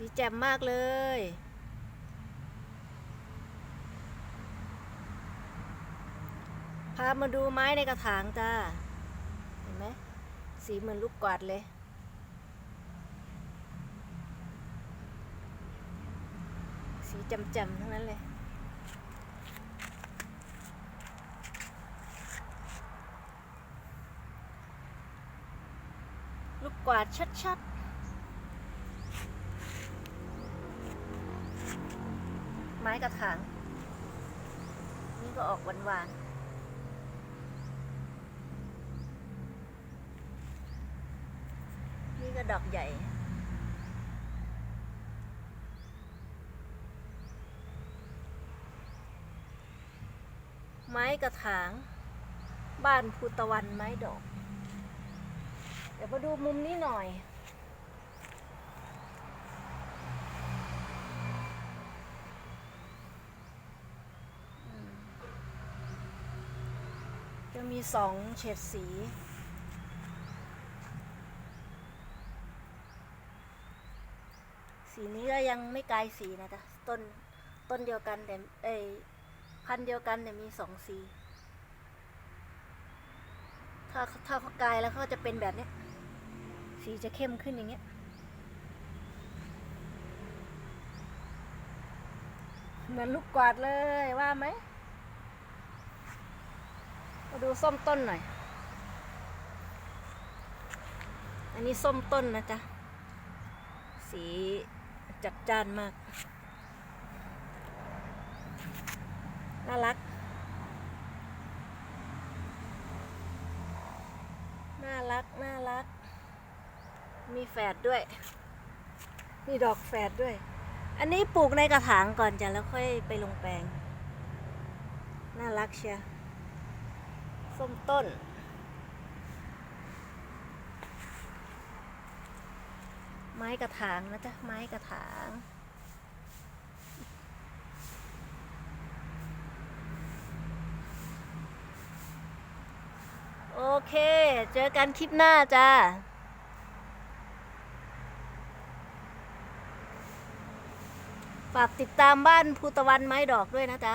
สีแจ่มมากเลย พามาดูไม้ในกระถางจ้า เห็นไหม สีเหมือนลูกกวาดเลยสีจำๆทั้งนั้นเลย ลูกกวาดชัดๆ ม้กระถาง นี่ก็ออกหวานๆนี่ก็ดอกใหญ่ ไม้กระถาง บ้านภูตะวันไม้ดอก เดี๋ยวมาดูมุมนี้หน่อย มีสองเฉดสี สีนี้ก็ยังไม่กลายสีนะจ๊ะ ต้น ต้นเดียวกันแต่เอพันเดียวกันแต่มีสองสี ถ้าถ้าเขากลายแล้วเขาจะเป็นแบบนี้ สีจะเข้มขึ้นอย่างเงี้ย เหมือนลูกกวาดเลยว่าไหม มาดูส้มต้นหน่อย อันนี้ส้มต้นนะจ๊ะ สีจัดจ้านมาก น่ารัก น่ารัก น่ารัก มีแฝดด้วย มีดอกแฝดด้วย อันนี้ปลูกในกระถางก่อนจ้ะ แล้วค่อยไปลงแปลง น่ารักเชียว ส้มต้น ไม้กระถางนะจ๊ะ ไม้กระถาง โอเค เจอกันคลิปหน้าจ้าฝากติดตามบ้านภูตะวันไม้ดอกด้วยนะจ๊ะ